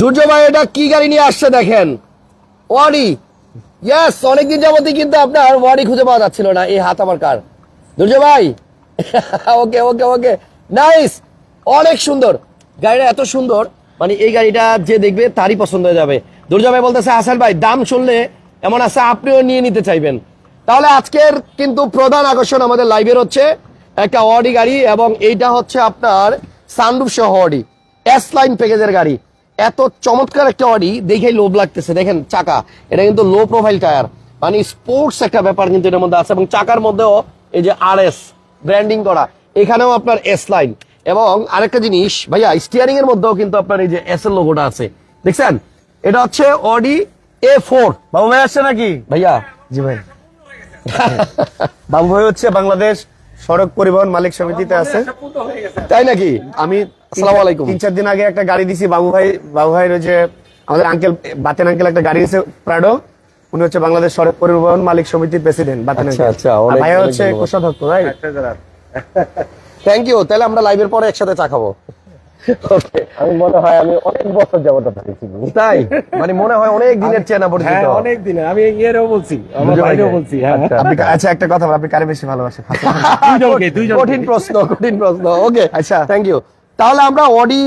দুর্জয় ভাই, এটা কি গাড়ি নিয়ে আসছে দেখেন? ওয়ারি। ইয়েস অনেকদিন যাবতই কিন্তু আপনার ওয়ারি খুঁজে পাওয়া যাচ্ছিল না, এই হাত আমার কার? দুর্জয় ভাই, ওকে ওকে ওকে। নাইস অনেক সুন্দর। গাড়িটা এত সুন্দর মানে এই গাড়িটা যে দেখবে তারই পছন্দ হয়ে যাবে। দুর্জয় ভাই বলতেছে, আসান ভাই, দাম শুনলে এমন আছে, আপনিও নিয়ে নিতে চাইবেন। তাহলে আজকের কিন্তু প্রধান আকর্ষণ আমাদের লাইভের হচ্ছে একটা অডি গাড়ি এবং এইটা হচ্ছে আপনার সানরুফ সহ অডি এস লাইন প্যাকেজের গাড়ি। এত চমৎকার একটা অডি দেখেই লোভ লাগতেছে। দেখেন চাকা। এটা কিন্তু লো প্রোফাইল টায়ার মানে স্পোর্টস একটা ব্যাপার কিন্তু এটার মধ্যে আছে এবং চাকার মধ্যেও এই যে আর এস ব্র্যান্ডিং করা এখানেও আপনার এস লাইন এবং আরেকটা জিনিস ভাইয়া স্টিয়ারিং এর মধ্যেও কিন্তু আপনার এই যে এস এর লোগোটা আছে। দেখছেন? এটা হচ্ছে অডি এ ফোর বাবু ভাই আসছে নাকি? ভাইয়া? জি ভাই। বাবু ভাই হচ্ছে বাংলাদেশ সড়ক পরিবহন মালিক সমিতিতে আছে। তাই নাকি? আমি আসসালামু আলাইকুম। তিন চার দিন আগে একটা গাড়ি দিছি বাবু ভাই বাবু ভাইয়ের যে আমাদের আঙ্কেল বাতেন আঙ্কেল একটা গাড়ি দিয়েছে প্রাডো উনি হচ্ছে বাংলাদেশ সড়ক পরিবহন মালিক সমিতির প্রেসিডেন্ট বাতেন আচ্ছা, আঙ্কেল আচ্ছা, অনেক- হচ্ছে ধন্যবাদ। কোষাধ্যক্ষ রাইট থ্যাংক ইউ তাহলে আমরা লাইভের পরে একসাথে চা খাব। আমি মনে হয় আমি অনেক বছর যাবত তাই? মানে মনে হয় অনেক দিনের চেনা পরিচিত। হ্যাঁ অনেক দিনে। আমি ইয়েরও বলছি আমার বুঝে বলছি হ্যাঁ। আচ্ছা একটা কথা আপনি কারে বেশি ভালোবাসেন? দুইজনকে দুইজন কঠিন প্রশ্ন কঠিন প্রশ্ন। ওকে আচ্ছা। থ্যাংক ইউ তাহলে আমরা অডি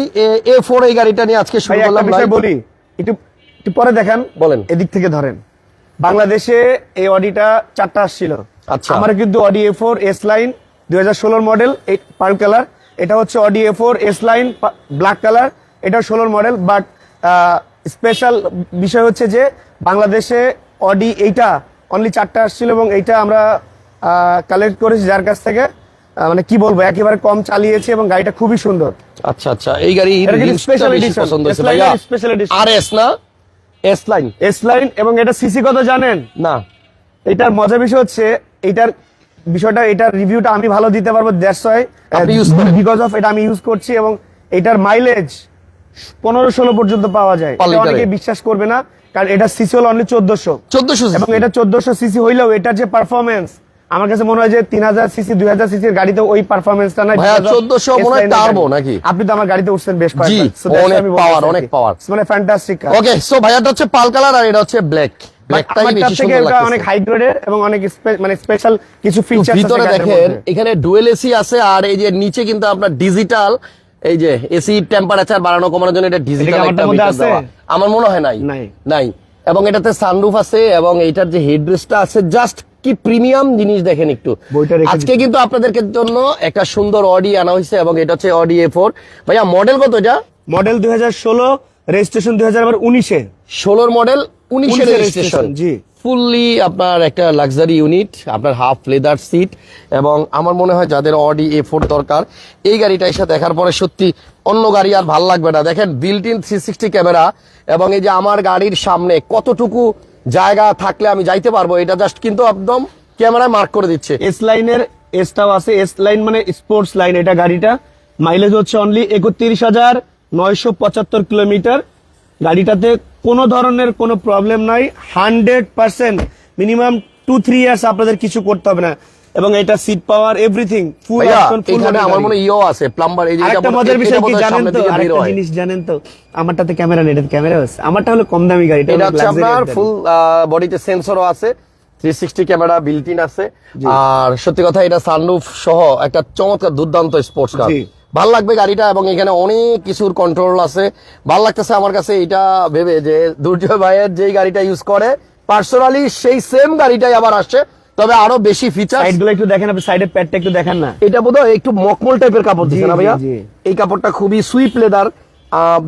এ ফোর এই গাড়িটা নিয়ে আজকে শুরু করলাম বলি। একটু একটু পরে দেখেন বলেন। এদিক থেকে ধরেন। বাংলাদেশে এই অডিটা চারটা আসছিল। আচ্ছা। আমার কিন্তু Audi A four S line দুই হাজার ষোলোর মডেল পার্ল কালার এটা হচ্ছে Audi A four S line black colour এটা ষোলোর মডেল বাট স্পেশাল বিষয় হচ্ছে যে বাংলাদেশে অডি এইটা অনলি চারটা আসছিল এবং এইটা আমরা কালেক্ট করেছি যার কাছ থেকে। মানে কি বলব একেবারে কম চালিয়েছি এবং গাড়িটা খুবই সুন্দর। আচ্ছা আচ্ছা এই গাড়ি পছন্দ হয়েছে। ভাইয়া এর special আর এস না? এস লাইন এস লাইন এবং এটা সিসি কত জানেন? না। এটার মজার বিষয় হচ্ছে এটার বিষয়টা এটার রিভিউটা আমি ভালো দিতে পারব দ্যাটস ওয়াই। বিকজ অফ এটা আমি ইউজ করছি এবং এটার মাইলেজ পনেরো ষোলো পর্যন্ত পাওয়া যায়। অনেকে বিশ্বাস করবে না কারণ এটা সিসি হলো অনলি চোদ্দশো। চোদ্দশো এবং এটা চোদ্দশো সিসি হইলেও এটার যে পারফরমেন্স আমার কাছে মনে হয় যে তিন হাজার সিসি দুই হাজার সিসির গাড়িতে ওই পারফরমেন্সটা নাই 1400 মনে হয় গাড়ি। নাকি? আপনি তো আমার গাড়িতে উঠছেন বেশ অনেক চাইছি। অনেক power। মানে ফ্যান্টাস্টিক ওকে সো ভাইয়াটা হচ্ছে পাল কালার আর এটা হচ্ছে ব্ল্যাক অনেক হাই গ্রেডের এবং অনেক মানে স্পেশাল কিছু ফিচার ভিতরে দেখেন এখানে ডুয়েল এসি আছে আর এই যে নিচে কিন্তু আপনার ডিজিটাল এই যে এসি টেম্পারেচার বাড়ানো কমানোর জন্য এটা ডিজিটাল একটা মিটার আছে? দেওয়া আমার মনে হয় নাই নাই। নাই এবং এটাতে সানরুফ আছে এবং এটার যে হেডরেস্টটা আছে জাস্ট কি প্রিমিয়াম জিনিস দেখেন একটু। আজকে কিন্তু আপনাদের জন্য একটা সুন্দর অডি আনা হয়েছে এবং এটা হচ্ছে অডি এ ফোর ভাইয়া মডেল কত এটা? মডেল দুই হাজার ষোলো রেজিস্ট্রেশন দুই হাজার উনিশে। ষোলোর মডেল উনিশের রেজিস্ট্রেশন জি। ফুললি আপনার একটা লাক্সারি ইউনিট আপনার হাফ লেদার সিট এবং আমার মনে হয় যাদের অডি এ ফোর দরকার এই গাড়িটা এসে দেখার পরে সত্যি অন্য গাড়ি আর ভালো লাগবে না। দেখেন built in three sixty camera এবং এই যে আমার গাড়ির সামনে কতটুকু জায়গা থাকলে আমি যাইতে পারব। এটা জাস্ট কিন্তু একদম ক্যামেরায় মার্ক করে দিচ্ছে। এস লাইনের এসটাও আছে। এস লাইন মানে স্পোর্টস লাইন এটা গাড়িটা। মাইলেজ হচ্ছে অনলি একত্রিশ হাজার নয়শো পঁচাত্তর কিলোমিটার গাড়িটাতে কোনো ধরনের কোনো প্রবলেম নাই। Hundred percent minimum two three years আপনাদের কিছু করতে হবে না। এবং এটা সিট পাওয়ার এভরিথিং ফুল ভাইয়া এখানে আমার মনে ইও আছে প্লাম্বার এই যে এটা আরেকটা মজার বিষয় কি জানেন তো? আরেকটা জিনিস জানেন তো? আমারটাতে ক্যামেরা নেই এটাতে ক্যামেরা আছে। আমারটা হলো কম দামি গাড়ি এটা হচ্ছে আপনার ফুল বডিতে সেন্সরও আছে three sixty camera built in আছে আর সত্যি কথা এটা সানরুফ সহ একটা চমৎকার দুর্দান্ত স্পোর্টস কার। ভালো লাগবে গাড়িটা এবং এখানে অনেক কিছুর কন্ট্রোল আছে। ভালো লাগতেছে আমার কাছে এটা ভেবে যে দুর্জয় ভাইয়ের যেই গাড়িটা ইউজ করে পার্সোনালি সেই সেম গাড়িটাই আবার আসছে। তবে আরও বেশি ফিচার সাইডগুলো একটু দেখেন আপনি সাইডের প্যাডটা একটু দেখেন না। এটা বোধহয় একটু মকমল টাইপের কাপড় দিচ্ছে না ভাইয়া। এই কাপড়টা খুবই সুইপ লেদার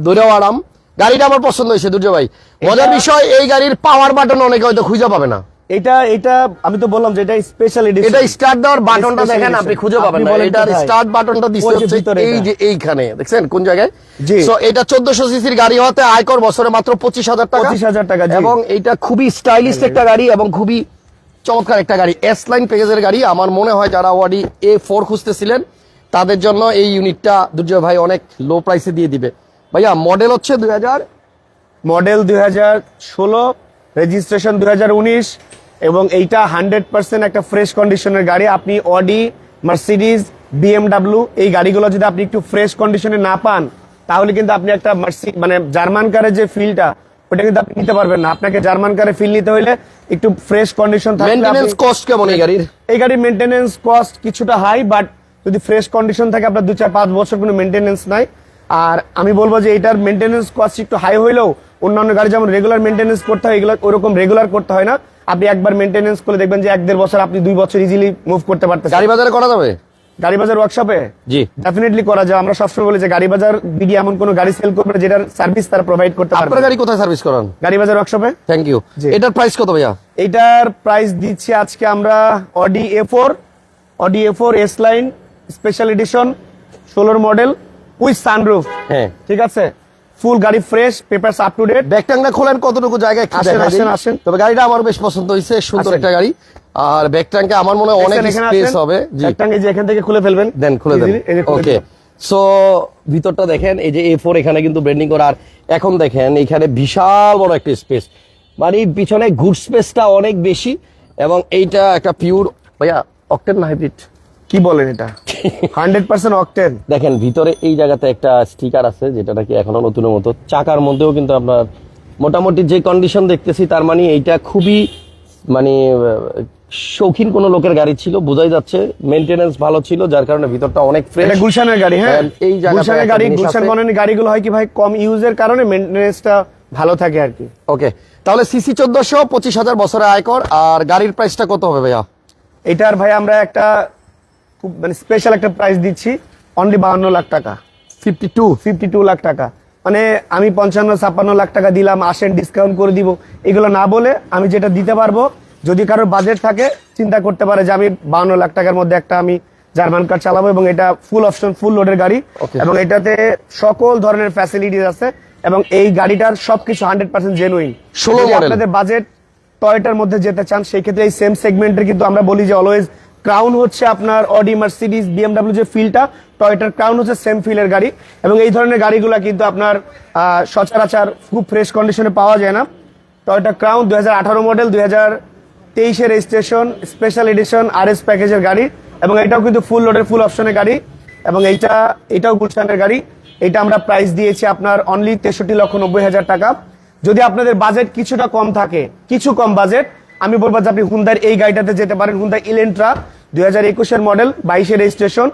ধরেও আরাম। গাড়িটা আমার পছন্দ হয়েছে দুর্জয় ভাই। মজার বিষয় এই গাড়ির পাওয়ার বাটন অনেকে হয়তো খুঁজে পাবে না। এটা এটা আমি তো বললাম যে এটা স্পেশাল এডিশন এটা স্টার্ট দেওয়ার বাটনটা দেখেন আপনি খুঁজে পাবেন না। এটার স্টার্ট বাটনটা যে হচ্ছে এই যে এইখানে দেখছেন? কোন জায়গায়? জি। সো এটা চোদ্দশো সিসির গাড়ি হতে আয়কর বছরে মাত্র পঁচিশ হাজার টাকা। 25,000 টাকা। এবং এটা খুবই স্টাইলিশ একটা গাড়ি এবং খুবই চমৎকার একটা গাড়ি এস লাইন প্যাকেজের গাড়ি। আমার মনে হয় যারা ওয়াডি এ ফোর খুঁজতেছিলেন, তাদের জন্য এই ইউনিটটা দুর্জয় ভাই অনেক লো প্রাইসে দিয়ে দিবে। ভাইয়া মডেল হচ্ছে দুই হাজার মডেল দুই হাজার ষোলো রেজিস্ট্রেশন দুই হাজার উনিশ, এবং এইটা হান্ড্রেড পার্সেন্ট একটা ফ্রেশ কন্ডিশনের গাড়ি। আপনি অডি মার্সিডিজ বিএমডাব্লিউ এই গাড়িগুলো যদি আপনি একটু ফ্রেশ কন্ডিশনে না পান, তাহলে কিন্তু আপনি একটা মার্সি মানে জার্মান কারের যে ফিলটা ওটা কিন্তু আপনি নিতে পারবেন না। আপনাকে জার্মান কারে ফিল নিতে হলে একটু ফ্রেশ কন্ডিশন আপনি- কস্ট কেমন এই গাড়ির? এই গাড়ির মেনটেনেন্স কস্ট কিছুটা হাই বাট যদি ফ্রেশ কন্ডিশন থাকে আপনার দু চার পাঁচ বছর কোনো মেনটেনেন্স নাই। আর আমি বলব যে এটার মেনটেনেন্স কস্ট একটু হাই হইলেও অন্যান্য গাড়ি যেমন রেগুলার মেনটেনেন্স করতে হয় এগুলো ওরকম রেগুলার করতে হয় না। আপনি একবার মেনটেনেন্স করে দেখবেন যে এক দেড় বছর আপনি দুই বছর ইজিলি মুভ করতে পারতেছেন। গাড়ি বাজারে করা যাবে গাড়ি বাজার ওয়ার্কশপে জি। ডেফিনেটলি করা যায়। আমরা সবসময় বলি যে গাড়ি বাজার বিডি এমন কোনো গাড়ি সেল করবে না যেটার সার্ভিস তারা প্রোভাইড করতে আপনার গাড়ি কোথায় সার্ভিস করান? গাড়ি বাজার ওয়ার্কশপে থ্যাংক ইউ এটার প্রাইস কত ভাইয়া? এটার প্রাইস দিচ্ছি আজকে আমরা Audi A four Audi A four S line special edition ষোলোর মডেল উইথ সানরুফ হ্যাঁ। ঠিক আছে? ফুল গাড়ি fresh papers up to date ব্যাকট্যাংটা খোলেন কতটুকু জায়গা একটু আসেন, আসেন, আসেন। তবে গাড়িটা আমার বেশ পছন্দ হয়েছে সুন্দর একটা গাড়ি। আর ব্যাকট্যাঙ্কে আমার মনে হয় অনেক স্পেস হবে। জি। ট্যাঙ্কে যে এখান থেকে খুলে ফেলবেন। দেন খুলে দেন। ওকে সো ভিতরটা দেখেন এই যে এ ফোর এখানে কিন্তু ব্র্যান্ডিং করা। আর এখন দেখেন এখানে বিশাল বড় একটা স্পেস মানে পিছনে গুড স্পেসটা অনেক বেশি। এবং এইটা একটা পিওর ভাইয়া অকটেন না হাইব্রিড কি বলেন এটা? হান্ড্রেড পার্সেন্ট অকটেন দেখেন ভিতরে এই জায়গাতে একটা স্টিকার আছে যেটা নাকি এখনও নতুনের মতো। চাকার মধ্যেও কিন্তু আপনার মোটামুটি যে কন্ডিশন দেখতেছি তার মানে এইটা খুবই মানে শৌখিন কোনো লোকের গাড়ি ছিল বোঝাই যাচ্ছে মেনটেনেন্স ভালো ছিল যার কারণে ভিতরটা অনেক ফ্রেশ এটা গুলশানের গাড়ি হ্যাঁ? এই গুলশানের গাড়ি জিনিস গুলশান আছে। গাড়িগুলো হয় কি ভাই কম ইউজের কারণে মেনটেনেন্সটা ভালো থাকে আর কি। ওকে তাহলে সিসি চোদ্দশো পঁচিশ হাজার বছরে আয়কর আর গাড়ির প্রাইসটা কত হবে ভাইয়া? এটার ভাই আমরা একটা খুব মানে স্পেশাল একটা প্রাইস দিচ্ছি অনলি বাহান্ন লাখ টাকা। Fifty two fifty two lakh টাকা। মানে আমি পঞ্চান্ন ছাপ্পান্ন লাখ টাকা দিলাম আসেন ডিসকাউন্ট করে দিব। এগুলো না বলে আমি যেটা দিতে পারব যদি কারোর বাজেট থাকে চিন্তা করতে পারে যে আমি বাহান্ন লাখ টাকার মধ্যে একটা আমি জার্মান কার চালাবো এবং এটা ফুল অপশন ফুল লোডের গাড়ি এবং এটাতে সকল ধরনের ফ্যাসিলিটিস আছে এবং এই গাড়িটার সবকিছু হান্ড্রেড পার্সেন্ট জেনুইন 16 আপনাদের বাজেট টয়টার মধ্যে যেতে চান সেই ক্ষেত্রে এই সেম সেগমেন্টের কিন্তু আমরা বলি যে অলওয়েজ ক্রাউন হচ্ছে আপনার অডি মার্সিডিজ বিএমডাব্লিউ যে ফিলটা টয়টার ক্রাউন হচ্ছে সেম ফিলের গাড়ি এবং এই ধরনের গাড়িগুলো কিন্তু আপনার সচরাচর খুব ফ্রেশ কন্ডিশনে পাওয়া যায় না। টয়টা ক্রাউন দুই হাজার আঠারো মডেল দুই হাজার তেইশের রেজিস্ট্রেশন স্পেশাল এডিশন আর এস প্যাকেজের গাড়ি এবং এটাও কিন্তু ফুল লোডের ফুল অপশনের গাড়ি এবং এইটা, এটাও গুলশানের গাড়ি। এটা আমরা প্রাইস দিয়েছি আপনার অনলি তেষট্টি লক্ষ নব্বই হাজার টাকা। যদি আপনাদের বাজেট কিছুটা কম থাকে, কিছু কম বাজেট আমি বলব যে আপনি হুন্দার এই গাড়িটাতে যেতে পারেন হুন্দার ইলেন্ট্রা দুই হাজার একুশের মডেল বাইশের রেজিস্ট্রেশন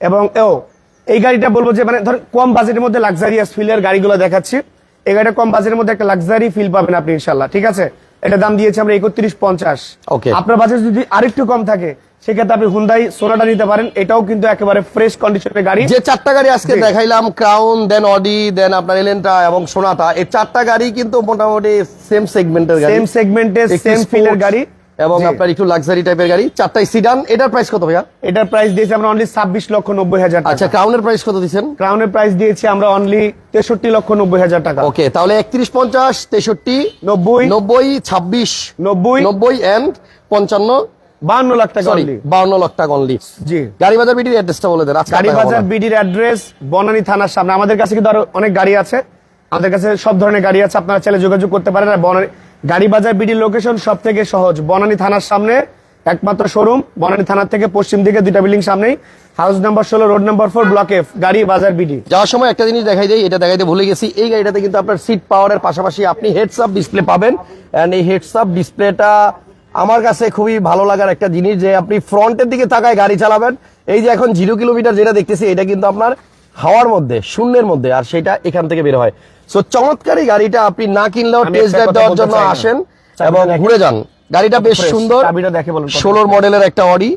এবং, ও, এই গাড়িটা বলব যে মানে ধরেন কম বাজেটের মধ্যে লাক্সারিয়াস ফিলের গাড়িগুলো দেখাচ্ছি। এই গাড়িটা কম বাজেটের মধ্যে একটা লাক্সারি ফিল পাবেন আপনি ইনশাল্লাহ ঠিক আছে? এটা দাম দিয়েছি আমরা একত্রিশ পঞ্চাশ। ওকে। আপনার বাজেট যদি আরেকটু কম থাকে সেক্ষেত্রে আপনি হুন্দাই সোনাটা নিতে পারেন। এটাও কিন্তু একেবারে ফ্রেশ কন্ডিশনের গাড়ি। যে চারটা গাড়ি আজকে দেখাইলাম ক্রাউন দেন অডি দেন আপনার এলেন্টা এবং সোনাটা এই চারটা গাড়ি কিন্তু মোটামুটি সেম সেগমেন্টের গাড়ি। সেম সেগমেন্টের সেম ফিলের গাড়ি। এবং আপনার একটু লাক্সারি টাইপের গাড়ি। চারটাই সিডান এটার প্রাইস কত ভাইয়া? এটার প্রাইস দিয়েছি আমরা অনলি ছাব্বিশ লক্ষ নব্বই হাজার আচ্ছা ক্রাউনের প্রাইস কত দিচ্ছেন? ক্রাউনের প্রাইস দিয়েছি আমরা অনলি তেষট্টি লক্ষ নব্বই হাজার টাকা। ওকে তাহলে একত্রিশ পঞ্চাশ তেষট্টি নব্বই। নব্বই ছাব্বিশ নব্বই। নব্বই এন্ড পঞ্চান্ন। বাহান্ন লাখ টাকা only। বাউন্ন লাখ টাকা অনলি জি। গাড়ি বাজার বিটির অ্যাড্রেসটা বলে দেন আজকে গাড়ি বাজার বিডির অ্যাড্রেস বনানী থানার সামনে। আমাদের কাছে কিন্তু আরও অনেক গাড়ি আছে। আমাদের কাছে সব ধরনের গাড়ি আছে আপনারা চাইলে যোগাযোগ করতে পারেন। আর বনানী গাড়ি বাজার বিডির লোকেশন সব থেকে সহজ। বনানী থানার সামনে, একমাত্র শোরুম বনানী থানার থেকে পশ্চিম দিকে দুইটা বিল্ডিং সামনেই। হাউস নাম্বার ষোলো road number four block F Gari Bazar BD. যাওয়ার সময় একটা জিনিস দেখাই দেয় এটা দেখাইতে ভুলে গেছি। এই গাড়িটাতে কিন্তু আপনার সিট পাওয়ারের পাশাপাশি আপনি হেডস আপ ডিসপ্লে পাবেন। এন্ড এই হেডস আপ ডিসপ্লেটা আমার কাছে খুবই ভালো লাগার একটা জিনিস যে আপনি ফ্রন্টের দিকে তাকায় গাড়ি চালাবেন। এই যে এখন জিরো কিলোমিটার যেটা দেখতেছি, এটা কিন্তু আপনার হাওয়ার মধ্যে, শূন্যের মধ্যে, আর সেটা এখান থেকে বের হয়। সো চমৎকারী গাড়িটা আপনি না কিনলেও টেস্ট ড্রাইভ দেওয়ার জন্য আসেন এবং ঘুরে যান। গাড়িটা বেশ। সুন্দর। ষোলোর মডেলের একটা অডি